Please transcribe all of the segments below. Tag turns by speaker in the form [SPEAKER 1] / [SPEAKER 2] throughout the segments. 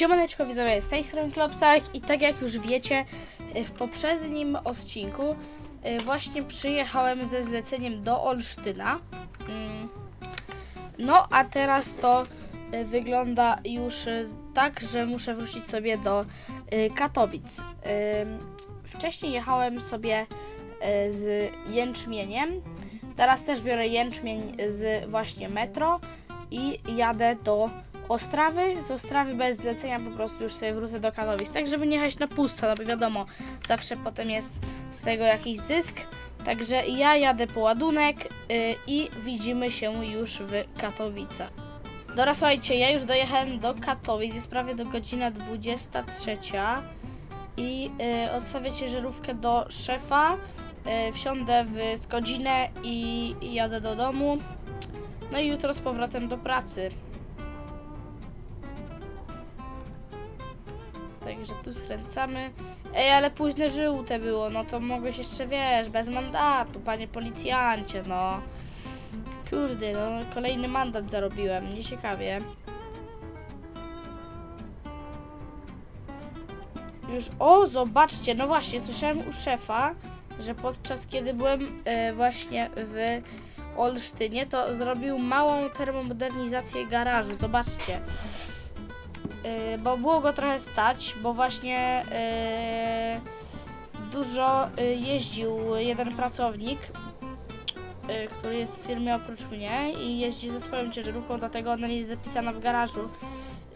[SPEAKER 1] Siemaneczko widzowie, z tej strony Klopsak i tak jak już wiecie, y, w poprzednim odcinku y, właśnie przyjechałem ze zleceniem do Olsztyna. Mm. No a teraz to y, wygląda już tak, że muszę wrócić sobie do Katowic. Wcześniej jechałem sobie z jęczmieniem, teraz też biorę jęczmień z właśnie metro i jadę do Ostrawy, z Ostrawy bez zlecenia po prostu już sobie wrócę do Katowic, tak żeby nie jechać na pusto, no bo wiadomo, zawsze potem jest z tego jakiś zysk. Także ja jadę po ładunek y, i widzimy się już w Katowicach. Dobra, słuchajcie, ja już dojechałem do Katowic, jest prawie do godzina 23 i y, odstawię ciężarówkę do szefa, y, wsiądę w z godzinę i, i jadę do domu. No i jutro z powrotem do pracy. Także tu skręcamy. Ej, ale późne żółte było, no to mogłeś jeszcze, wiesz, bez mandatu, panie policjancie, no. Kurde, no kolejny mandat zarobiłem, nieciekawie. Już, o, zobaczcie, no właśnie, słyszałem u szefa, że podczas kiedy byłem e, właśnie w Olsztynie, to zrobił małą termomodernizację garażu, zobaczcie. Yy, bo było go trochę stać, bo właśnie yy, dużo yy, jeździł jeden pracownik, który jest w firmie oprócz mnie i jeździ ze swoją ciężarówką, dlatego ona nie jest zapisana w garażu.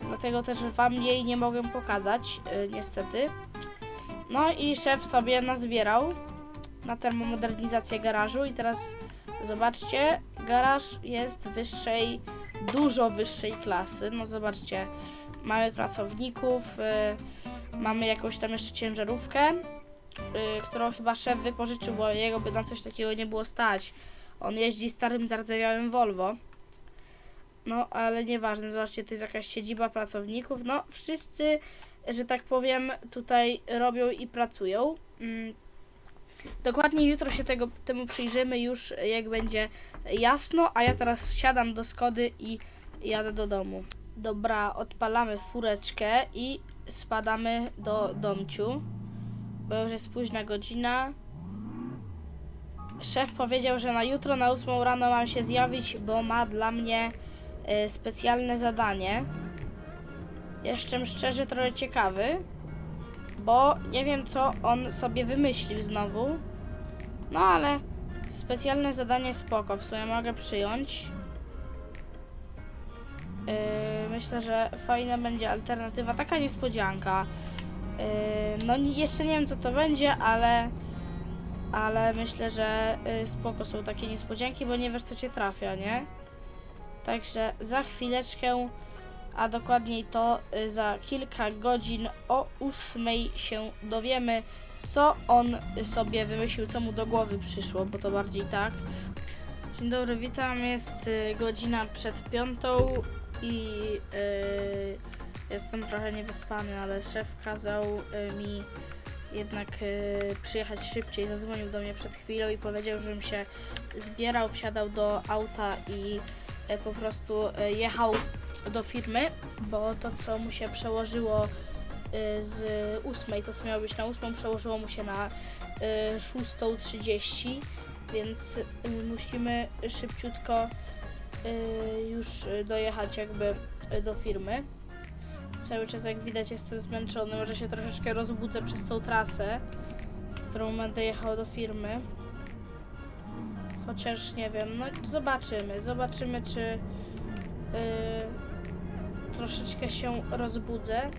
[SPEAKER 1] Dlatego też wam jej nie mogę pokazać, niestety. No i szef sobie nazbierał na termomodernizację garażu i teraz zobaczcie, garaż jest wyższej, dużo wyższej klasy. No zobaczcie, mamy pracowników, y, mamy jakąś tam jeszcze ciężarówkę, y, którą chyba szef wypożyczył, bo jego by na coś takiego nie było stać. On jeździ starym, zardzewiałym Volvo. No, ale nieważne, zobaczcie, to jest jakaś siedziba pracowników. No, wszyscy, że tak powiem, tutaj robią i pracują. Mm. Dokładnie jutro się tego, temu przyjrzymy już, jak będzie jasno, a ja teraz wsiadam do Skody i jadę do domu. Dobra, odpalamy fureczkę i spadamy do domciu, bo już jest późna godzina. Szef powiedział, że na jutro na 8 rano mam się zjawić, bo ma dla mnie y, specjalne zadanie. Jestem szczerze trochę ciekawy, bo nie wiem co on sobie wymyślił znowu. No ale specjalne zadanie spoko, w sumie mogę przyjąć. Yy, myślę, że fajna będzie alternatywa, taka niespodzianka. Yy, no jeszcze nie wiem co to będzie, ale ale myślę, że yy, spoko są takie niespodzianki, bo nie wiesz co cię trafia, nie? Także za chwileczkę, a dokładniej to yy, za kilka godzin o ósmej się dowiemy, co on sobie wymyślił, co mu do głowy przyszło, bo to bardziej tak. Dzień dobry, witam. Jest y, godzina przed piątą i y, jestem trochę niewyspany, ale szef kazał y, mi jednak y, przyjechać szybciej. Zadzwonił do mnie przed chwilą i powiedział, żebym się zbierał, wsiadał do auta i po prostu jechał do firmy, bo to co mu się przełożyło z ósmej, to co miało być na ósmą, przełożyło mu się na y, 6.30 więc musimy szybciutko już y, dojechać jakby y, do firmy. Cały czas jak widać jestem zmęczony, może się troszeczkę rozbudzę przez tą trasę, którą będę jechał do firmy. Chociaż nie wiem, no zobaczymy, zobaczymy czy y, troszeczkę się rozbudzę.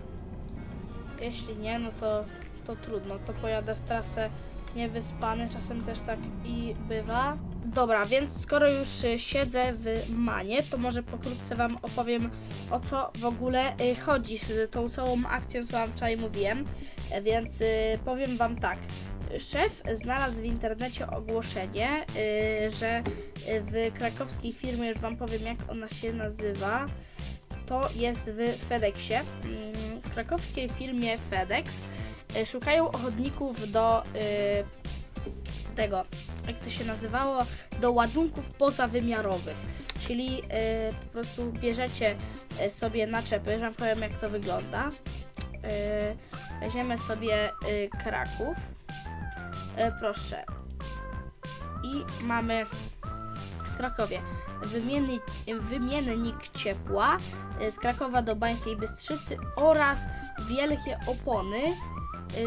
[SPEAKER 1] Jeśli nie, no to, to trudno, to pojadę w trasę niewyspany, czasem też tak i bywa. Dobra, więc skoro już y, siedzę w Manie, to może pokrótce Wam opowiem o co w ogóle y, chodzi z tą całą akcją, co Wam wczoraj mówiłem. E, Więc y, powiem Wam tak. Szef znalazł w internecie ogłoszenie, że w krakowskiej firmie, już Wam powiem jak ona się nazywa, to jest w FedExie. Mm, W krakowskiej firmie FedEx szukają ochotników do tego, jak to się nazywało, do ładunków pozawymiarowych. Czyli e, po prostu bierzecie e, sobie naczepy, że powiem jak to wygląda. E, weźmiemy sobie e, Kraków. Proszę. I mamy w Krakowie wymiennik, wymiennik ciepła z Krakowa do Bańskiej Bystrzycy oraz wielkie opony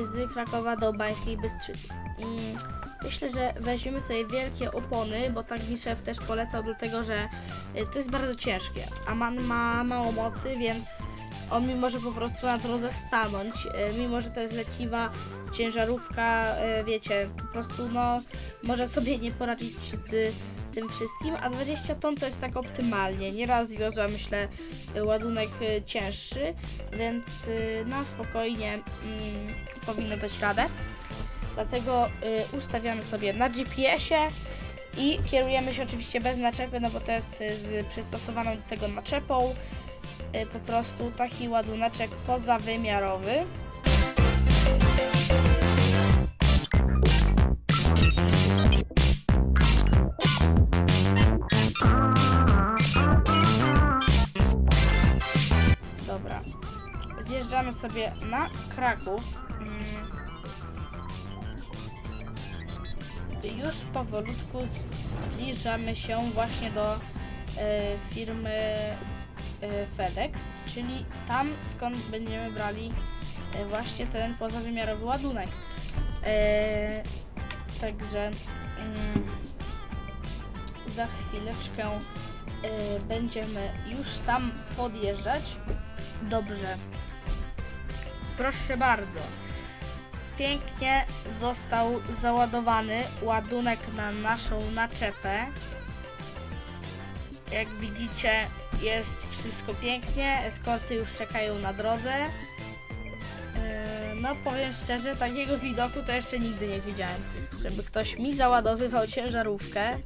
[SPEAKER 1] z Krakowa do Bańskiej Bystrzycy. Mm, Myślę, że weźmiemy sobie wielkie opony, bo tak mi też polecał, dlatego że e, to jest bardzo ciężkie, a man ma mało mocy, więc on mi może po prostu na drodze stanąć, e, mimo że to jest leciwa ciężarówka, e, wiecie, po prostu no może sobie nie poradzić z tym wszystkim, a 20 ton to jest tak optymalnie. Nieraz wiozłam, myślę, ładunek cięższy, więc na spokojnie mm, powinno dać radę. Dlatego y, ustawiamy sobie na GPS-ie i kierujemy się oczywiście bez naczepy, no bo to jest y, z przystosowaną do tego naczepą. Y, po prostu taki ładuneczek pozawymiarowy. Dobra. Zjeżdżamy sobie na Kraków. Już powolutku zbliżamy się właśnie do e, firmy e, FedEx, czyli tam skąd będziemy brali e, właśnie ten pozawymiarowy ładunek. E, także mm, za chwileczkę e, będziemy już tam podjeżdżać. Dobrze. Proszę bardzo pięknie został załadowany ładunek na naszą naczepę. Jak widzicie, jest wszystko pięknie. Eskorty już czekają na drodze. Yy, No, powiem szczerze, takiego widoku to jeszcze nigdy nie widziałem. Żeby ktoś mi załadowywał ciężarówkę.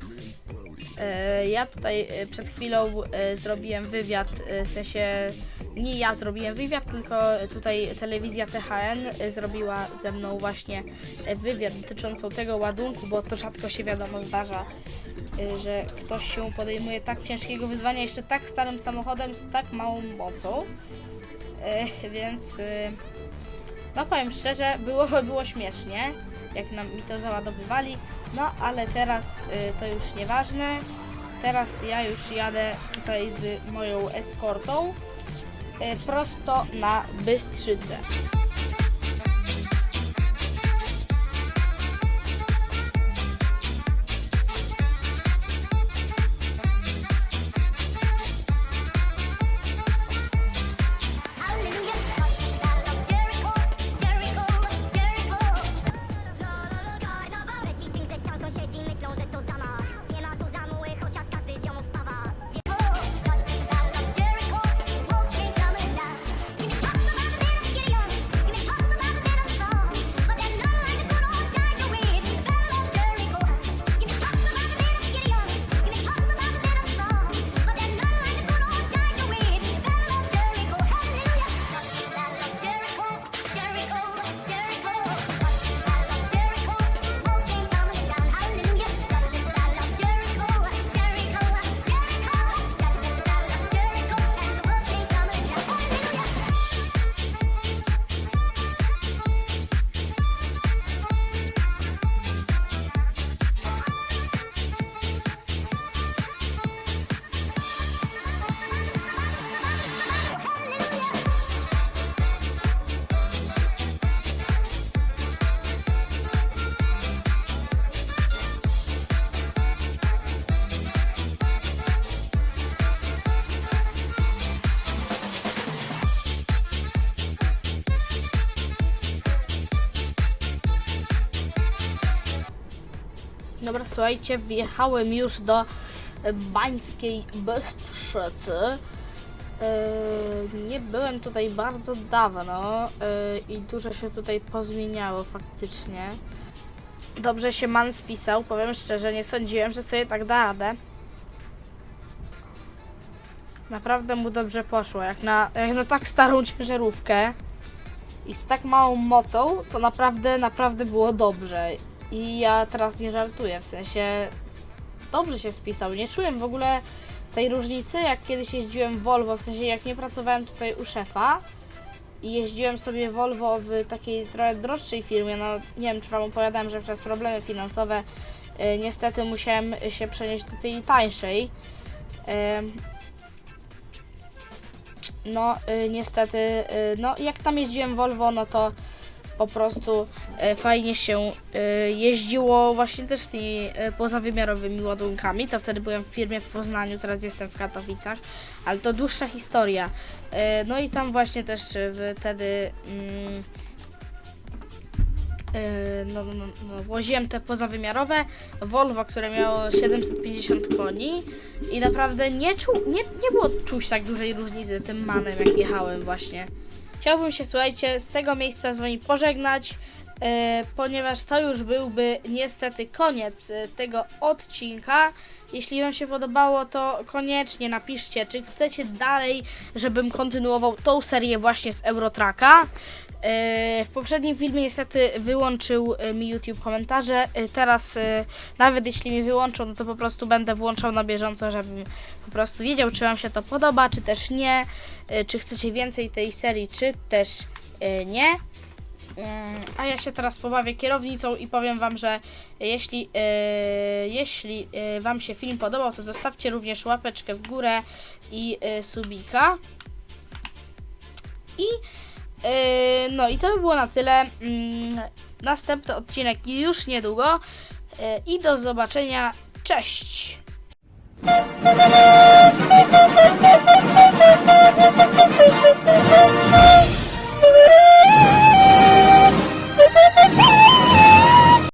[SPEAKER 1] Yy, Ja tutaj yy, przed chwilą zrobiłem wywiad, w sensie nie ja zrobiłem wywiad, tylko tutaj telewizja THN zrobiła ze mną właśnie wywiad dotyczący tego ładunku, bo to rzadko się wiadomo zdarza, y, że ktoś się podejmuje tak ciężkiego wyzwania jeszcze tak starym samochodem z tak małą mocą. Y, Więc y, no powiem szczerze, było, było śmiesznie, jak nam mi to załadowywali, no ale teraz to już nieważne. Teraz ja już jadę tutaj z moją eskortą prosto na Bystrzycę. Dobra, słuchajcie, wjechałem już do Bańskiej Bystrzycy. E, Nie byłem tutaj bardzo dawno e, i dużo się tutaj pozmieniało faktycznie. Dobrze się man spisał, powiem szczerze, nie sądziłem, że sobie tak da radę. Naprawdę mu dobrze poszło, jak na, jak na tak starą ciężarówkę i z tak małą mocą, to naprawdę, naprawdę było dobrze. I ja teraz nie żartuję, w sensie dobrze się spisał. Nie czułem w ogóle tej różnicy, jak kiedyś jeździłem Volvo, w sensie jak nie pracowałem tutaj u szefa i jeździłem sobie Volvo w takiej trochę droższej firmie, no nie wiem czy Wam opowiadałem, że przez problemy finansowe y, niestety musiałem się przenieść do tej tańszej. Ym, no y, niestety, y, no jak tam jeździłem Volvo, no to po prostu e, fajnie się e, jeździło właśnie też z tymi e, pozawymiarowymi ładunkami. To wtedy byłem w firmie w Poznaniu, teraz jestem w Katowicach, ale to dłuższa historia. No i tam właśnie też wtedy mm, no, no, no, no, woziłem te pozawymiarowe Volvo, które miało 750 koni i naprawdę nie, czu, nie, nie było czuć tak dużej różnicy tym manem, jak jechałem właśnie. Chciałbym się, słuchajcie, z tego miejsca z Wami pożegnać, ponieważ to już byłby niestety koniec e, tego odcinka. Jeśli Wam się podobało, to koniecznie napiszcie, czy chcecie dalej, żebym kontynuował tą serię właśnie z Eurotraka. E, W poprzednim filmie niestety wyłączył e, mi YouTube komentarze. E, Teraz e, nawet jeśli mi wyłączą, no to po prostu będę włączał na bieżąco, żebym po prostu wiedział, czy Wam się to podoba, czy też nie, e, czy chcecie więcej tej serii, czy też e, nie. Mm, A ja się teraz pobawię kierownicą i powiem Wam, że jeśli, e, jeśli e, Wam się film podobał, to zostawcie również łapeczkę w górę i e, subika. I e, no i to by było na tyle. Mm, Następny odcinek już niedługo. E, I do zobaczenia. Cześć!